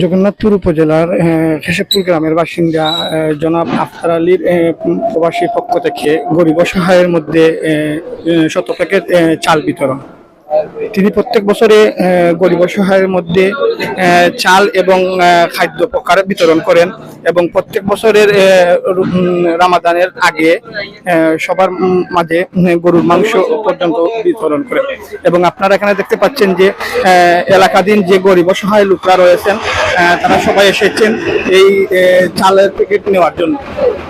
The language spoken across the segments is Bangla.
জগন্নাথপুর উপজেলার কেশবপুর গ্রামের বাসিন্দা জনাব আফতার আলীর প্রবাসীর পক্ষ থেকে গরিব অসহায়ের মধ্যে শত প্যাকেট চাল বিতরণ। তিনি প্রত্যেক বছরে গরিব সহায়ের মধ্যে চাল এবং খাদ্য প্রকার বিতরণ করেন এবং প্রত্যেক বছরের রামাদানের আগে সবার মাঝে গরুর মাংস পর্যন্ত বিতরণ করেন। এবং আপনারা এখানে দেখতে পাচ্ছেন যে এলাকাধীন যে গরিব অসহায় লোকরা রয়েছেন তারা সবাই এসেছেন এই চালের প্যাকেট নেওয়ার জন্য।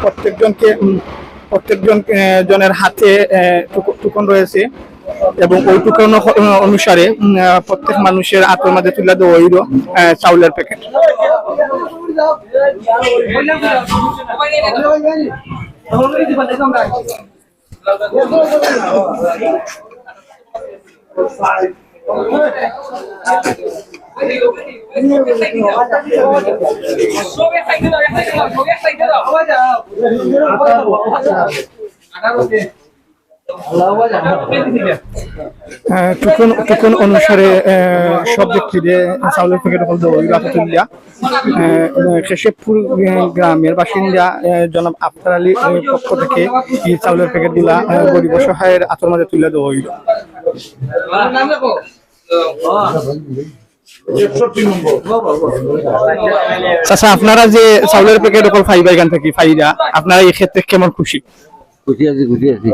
প্রত্যেকজনকে প্রত্যেকজন জনের হাতে টুকন রয়েছে। এবং ওই টুকন অনুসারে প্রত্যেক মানুষের হাতের মধ্যে তুলে দেওয়া হইল চাউলের প্যাকেট। আহ, টুকন অনুসারে সব ব্যক্তিদের চাউলের প্যাকেট হল দেওয়া কেশবপুর গ্রামের বাসিন্দা জনাব আফতার আহ, পক্ষ থেকে এই চাউলের প্যাকেটগুলা গরিব অসহায়ের হাতের মাঝে তুলে দেওয়া হইল। চাচা আপনারা যে চাউলের প্যাকেট অকল ফাইবা এখান থেকে ফাইদা আপনারা এই ক্ষেত্রে কেমন খুশি? খুশি আছি খুশি আছি।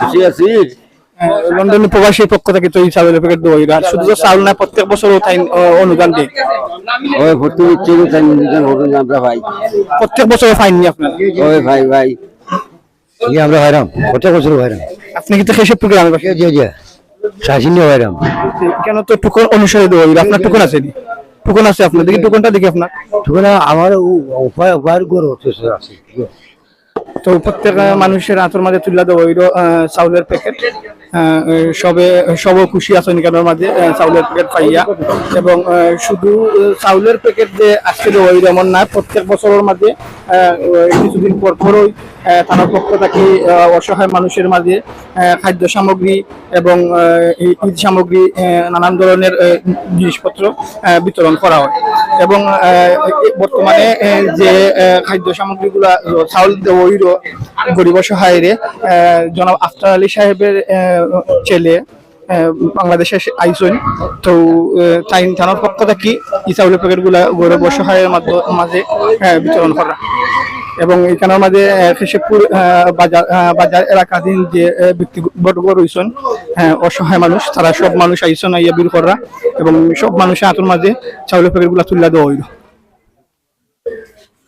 খুশি আছি? লন্ডনের প্রবাসীর পক্ষ থেকে তো এই চাউলের প্যাকেট আর শুধু তো চাউল না প্রত্যেক বছর তাই অনুদান দেয়। ওই ভর্তি তাই নিজান হোটেল আমরা ভাই। প্রত্যেক বছর ফাইন নি আপনারা। ওই ভাই ভাই। আমরা ভাইরাম প্রত্যেক বছর ভাইরাম আপনি কিন্তু কেশবপুর গ্রামের বাসিন্দা জি জি শাসিনী ভাইরাম কেন তো টুকন অনুসারে হইল আপনার টুকন আছে নি? টুকন আছে আপনার? দেখি টুকনটা দেখি আপনার। আমার উপায় উপায় গরু আছে। তো প্রত্যেক মানুষের হাতের মাঝে তুলে দেবো আহ, চাউলের প্যাকেট সবে সবও খুশি আছেন কেনার মাঝে চাউলের প্যাকেট পাইয়া। এবং শুধু চাউলের প্যাকেট যে আজকে হইল এমন না প্রত্যেক বছরের মাঝে কিছুদিন পর পরই থানার পক্ষ থেকে অসহায় মানুষের মাঝে খাদ্য সামগ্রী এবং ঈদ সামগ্রী নানান ধরনের জিনিসপত্র বিতরণ করা হয়। এবং বর্তমানে যে খাদ্য সামগ্রীগুলা চাউল দেওয়া হইল গরিব অসহায়েরে আহ, জনাব আফতার আলী সাহেবের ছেলে বাংলাদেশে আইসন তো তাই থানার পক্ষ থেকে প্যাকেটগুলা গরিব অসহায়ের মাঝে বিতরণ করা। এবং এখানে আহ, কেশবপুর বাজার বাজার এলাকাধীন যে ব্যক্তিবর্গ রয়েছেন অসহায় মানুষ তারা সব মানুষ আইসন আইয়া বিল করা। এবং সব মানুষের হাতের মাঝে চাউলের প্যাকেটগুলা তুলে দেওয়া হইল।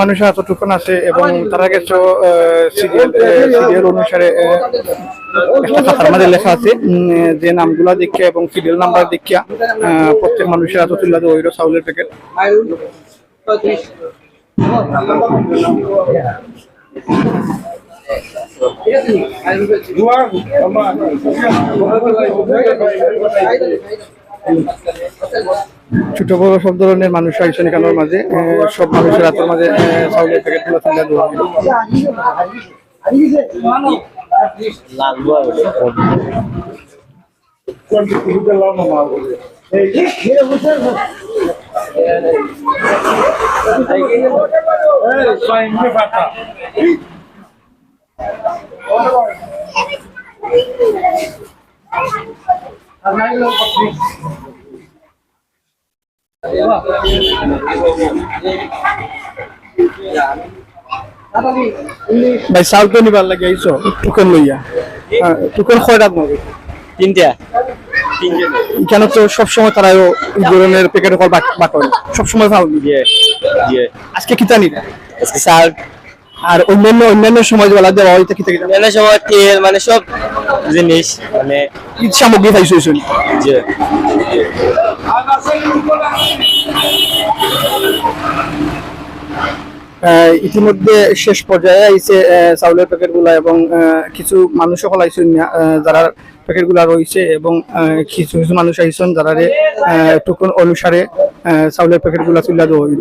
মানুষের এতটুকুন আছে এবং তারা গেছে সিরিয়াল সিরিয়াল অনুসারে লেখা আছে যে নামগুলা দেখিয়া এবং সিরিয়াল নাম্বার দেখিয়া প্রত্যেক মানুষের এত তুলে দেওয়া হইল চাউলের প্যাকেট। ছোট বড় সব ধরনের মানুষ আইসন এখানের মাঝে সব মানুষের হাতের মাঝে চাউলের প্যাকেট তুলে দেওয়া হইল ভাই চাউল তো নিবার লাগে আইছো টুকন লইয়া টুকন কয় রাত মারবে তিনটা। এখানে তো সবসময় তারা এই ধরনের প্যাকেট কল বাটন সবসময় পাও দিয়ে দিয়ে। আজকে কিতা নিরা আজকে শাক আর অন্যান্য অন্যান্য সময় বেলা দেওয়া হইতে কিতা কিতা মেলা সময় তেল মানে সব জিনিস মানে ঈদ সামগ্রী পাইছো শুনি যে আহ, ইতিমধ্যে শেষ পর্যায়ে আইছে চাউলের প্যাকেটগুলা এবং কিছু মানুষ সকল আহ, যারা প্যাকেটগুলা রয়েছে এবং কিছু কিছু মানুষ আইছেন যারা টুকুন অনুসারে আহ, চাউলের প্যাকেটগুলা তুলে দেওয়া হইল।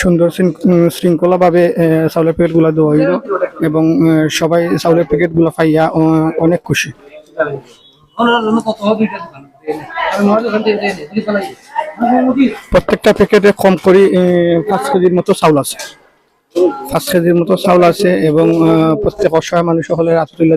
সুন্দর শৃঙ্খলা ভাবে চাউলের প্যাকেটগুলা দেওয়া হইল এবং সবাই চাউলের প্যাকেটগুলা পাইয়া অনেক খুশি। প্রত্যেকটা প্যাকেটে কম করে পাঁচ কেজির মতো চাউল আছে। পাঁচ কেজির মতো চাউল আছে এবং প্রত্যেক অসহায় মানুষ সকলের হাতে তুলে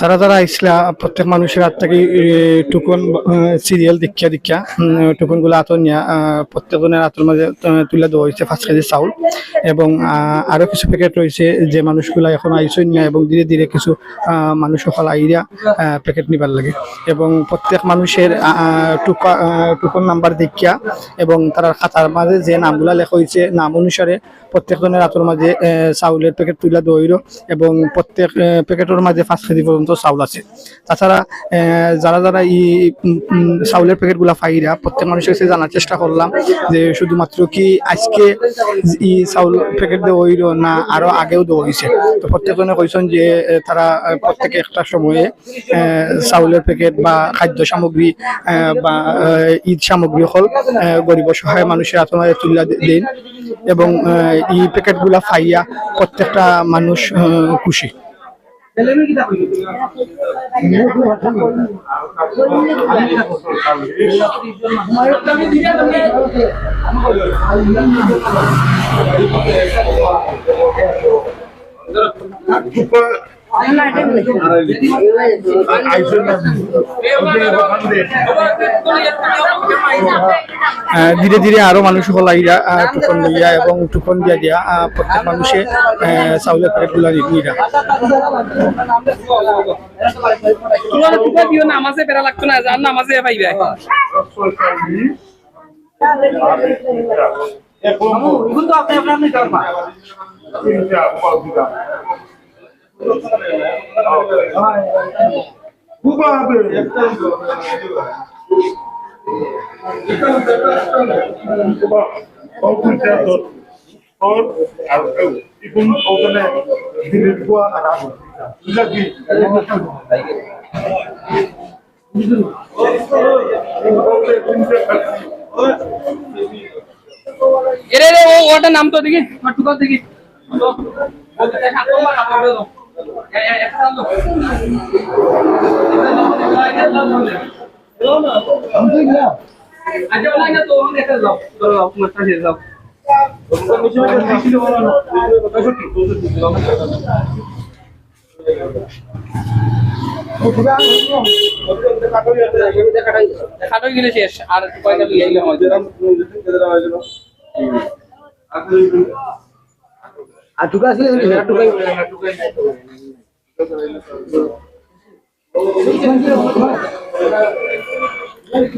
যারা যারা আইসলা প্রত্যেক মানুষের হাত থেকে টুকন সিরিয়াল দীক্ষা দীক্ষা টুকনগুলো আতর নিয়া প্রত্যেকজনের হাতের মাঝে তুলে দেওয়া হয়েছে পাঁচ কেজি চাউল। এবং আহ, আরও কিছু প্যাকেট রয়েছে যে মানুষগুলা এখন আইসন না এবং ধীরে ধীরে কিছু মানুষ সকাল আইরা প্যাকেট নিবার লাগে। এবং প্রত্যেক মানুষের টুকা টুকন নাম্বার দীক্ষা এবং তার খাতার মাঝে যে নামগুলা লেখা হয়েছে নাম অনুসারে প্রত্যেকজনের হাতের মাঝে চাউলের প্যাকেট তুলে দেওয়া এবং প্রত্যেক প্যাকেটের মাঝে পাঁচ কেজি পর্যন্ত চাউল আছে। তাছাড়া যারা যারা এই চাউলের প্যাকেটগুলা পাইরা প্রত্যেক মানুষের কাছে জানার চেষ্টা করলাম যে শুধুমাত্র কি আজকে এই চাউল প্যাকেট দেওয়া হইল না আরও আগেও দেওয়া হয়েছে তো প্রত্যেকজনে কইছেন যে তারা প্রত্যেকে একটা সময়ে চাউলের প্যাকেট বা খাদ্য সামগ্রী বা ঈদ সামগ্রী হল গরিব সহায় মানুষের মাঝে তুলে দেন এবং এই প্যাকেটগুলা পাইয়া প্রত্যেকটা মানুষ খুশি। আহ, ধীরে ধীরে আরও মানুষ হল আইরা আহ, টুকন লইয়া এবং টুকন দিয়া দিয়া আহ, প্রত্যেক মানুষে চাউলের প্যাকেটগুলা নিরা তোমার টুকা দিও নামাজে বেড়া লাগতো না যার নামাজে পাইবে। Ibon ogen dilit gua lagi. এরে রে ওটা নাম তো দেখি ওর টুকা দেখি আচ্ছা ওলাই না তো আমি একটা যাও চলো যাও তোমার কাছে যাও খাটো গেলে শেষ, আর কয়টা লিয়ে গেলে হয়? আর টুকা আছে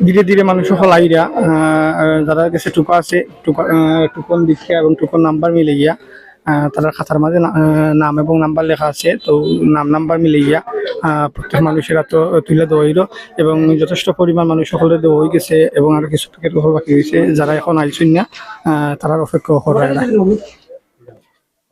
ধীরে ধীরে মানুষ সকল আইরা যারা কাছে টুকা আছে টুকা টুকন দীক্ষা এবং টুকন নাম্বার মিলে গিয়া তারা খাতার মাঝে না- নাম এবং নাম্বার লেখা আছে। তো নাম নাম্বার মিলে গিয়া প্রত্যেক মানুষের তো তুলে দেওয়া হইল এবং যথেষ্ট পরিমাণ মানুষ সকলে দেওয়া হয়ে গেছে এবং আরও কিছু প্যাকেট বাকি হয়েছে যারা এখন আইসুন না তারার অপেক্ষা করা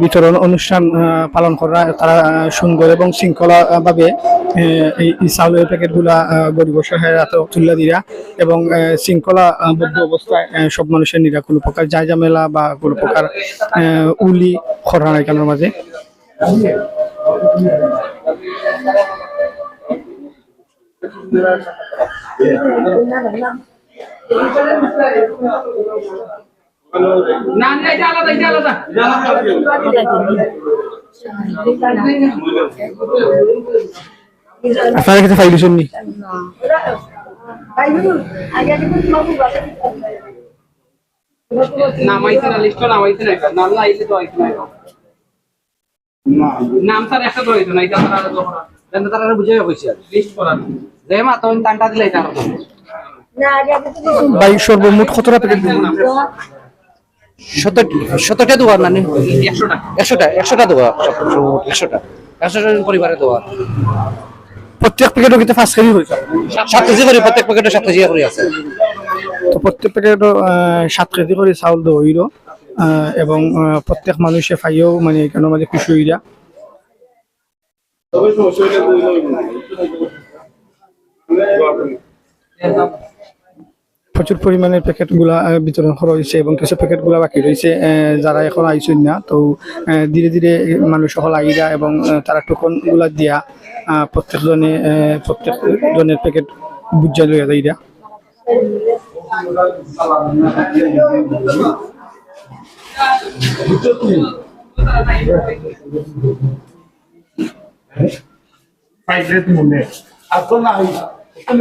বিতরণ অনুষ্ঠান পালন করা তারা সুন্দর এবং শৃঙ্খলা ভাবে এই চাউলের প্যাকেটগুলা গরিব সহায়ের হাতে তুলে দিরা এবং আহ, শৃঙ্খলা বদ্ধ অবস্থায় সব মানুষের নিরা কোনো প্রকার যায় ঝামেলা বা কোনো প্রকার উলি করা নাই কেন মাঝে। না না এটা আলাদা এটা আলাদা। আপনারা কাছে ফাইল শুননি নামাইছে না লিস্ট নামাইছে না নাম না আইছে তো আইছে না নাম স্যার একটা না এটা তারা বুঝাই কইছে লিস্ট যে মা তুমি টানটা দিলে এটা ভাই সর্বমোট কতটা প্যাকেট সত্তরটা দোয়া না একশোটা। একশোটা দোয়া। একশোটা। একশোটা পরিবারে দোয়া। প্রত্যেক প্যাকেটও কিন্তু ফার্স্ট কেজি হয়েছে সাত কেজি করে প্রত্যেক প্যাকেটে সাত কেজি করে আছে। তো প্রত্যেক প্যাকেটও সাত কেজি করে চাউল দেওয়া এবং প্রত্যেক মানুষে পাইও মানে কেন মানে খুশি হইরা do প্রচুর পরিমাণে প্যাকেটগুলা বিতরণ করা হয়েছে এবং কিছু প্যাকেটগুলা বাকি রয়েছে যারা এখন আইসেন না। তো ধীরে ধীরে মানুষ সকল আইরা এবং তারা টোকনগুলা দিয়া প্রত্যেকজনে আহ, প্রত্যেক জনের প্যাকেট বুঝা লইয়া যাইরা। Do mundo. A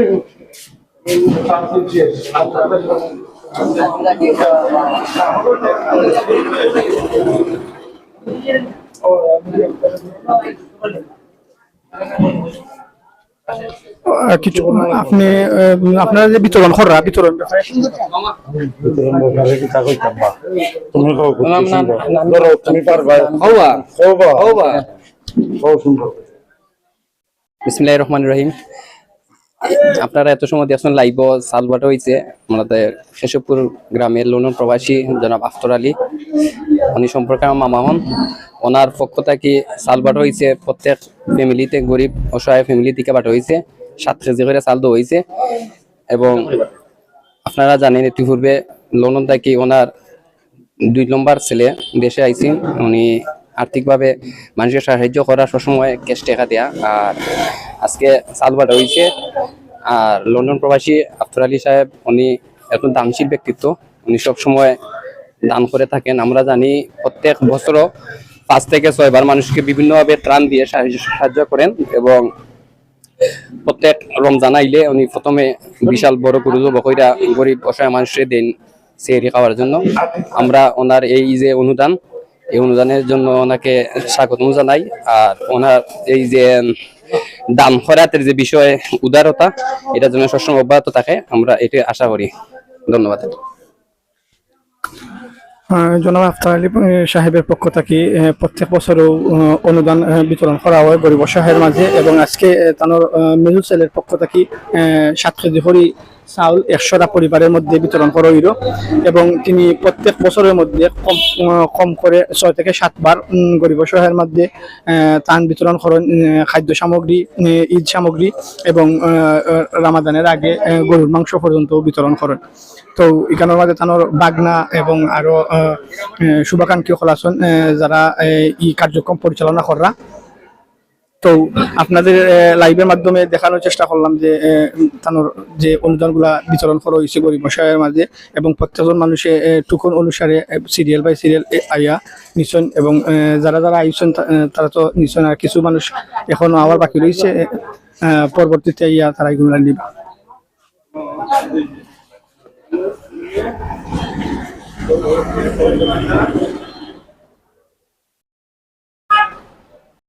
কিছু আপনি আপনারা যে বিতরণ করা বিতরণ তুমি পারবা হওয়া হওয়া বিসমিল্লাহির রহমানির রহিম। আপনারা এত সময় দেখছেন লাইভ সালবাটা হয়েছে আমাদের কেশবপুর গ্রামের লন্ডন প্রবাসী জনাব আফতর আলী। উনি সম্পর্কে আমার মামা হন। ওনার পক্ষ থেকে সালবাট হয়েছে প্রত্যেক ফ্যামিলিতে গরিব, অসহায় ফ্যামিলি থেকে বাটা হয়েছে সাত কেজি করে চাল দেওয়া হয়েছে এবং আপনারা জানেন, ইতিপূর্বে লন্ডন থেকে ওনার দুই নম্বর ছেলে দেশে আইসিন উনি আর্থিকভাবে মানুষকে সাহায্য করা সবসময় ক্যাশ টাকা দেয়া। আর আজকে সালবাটা হয়েছে। আর লন্ডন প্রবাসী আফতর আলী সাহেব, উনি এখন দানশীল ব্যক্তিত্ব। উনি সবসময় দান করে থাকেন। আমরা জানি প্রত্যেক বছরও পাঁচ থেকে ছয়বার মানুষকে বিভিন্নভাবে ত্রাণ দিয়ে সাহায্য সাহায্য করেন এবং প্রত্যেক রমজান আইলে উনি প্রথমে বিশাল বড় গুরুজ বকইরা গরিব অসহায় মানুষের দেন সেহরি খাওয়ার জন্য। আমরা ওনার এই যে অনুদান এই অনুদানের জন্য ওনাকে স্বাগত জানাই। আর ওনার এই যে দান খরাতের যে বিষয়, উদারতা এটা যেন সবসময় অব্যাহত থাকে। আমরা এটি আশা করি। ধন্যবাদ। জনাব আফতার আলী সাহেবের পক্ষ থেকে প্রত্যেক বছরও অনুদান বিতরণ করা হয় গরিব অসহায়ের মাঝে এবং আজকে তানোর মেজু সেলের পক্ষ থেকে সাত কেজি হরি চাউল একশোটা পরিবারের মধ্যে বিতরণ করা হইল এবং তিনি প্রত্যেক বছরের মধ্যে কম কম করে ছয় থেকে সাতবার গরিব অসহায়ের মধ্যে তান বিতরণ করেন খাদ্য সামগ্রী ঈদ সামগ্রী এবং রামাদানের আগে গরুর মাংস পর্যন্ত বিতরণ করেন। তো এখানের মাঝে তানোর বাগনা এবং আরও আহ, আহ, শুভাকাঙ্ক্ষী হলাসন যারা এই কার্যক্রম পরিচালনা করা তো আপনাদের লাইভের মাধ্যমে দেখানোর চেষ্টা করলাম যে তানোর যে অনুদানগুলা বিতরণ করা হয়েছে গরিব মশাইয়ের মাঝে এবং প্রত্যেকজন মানুষে টুকন অনুসারে সিরিয়াল বাই সিরিয়াল আইয়া নিশ্চয় এবং যারা যারা আইসন তারা তো নিশ্চয় আর কিছু মানুষ এখনও আবার বাকি রয়েছে পরবর্তীতে আইয়া তারা এগুলো নিবা।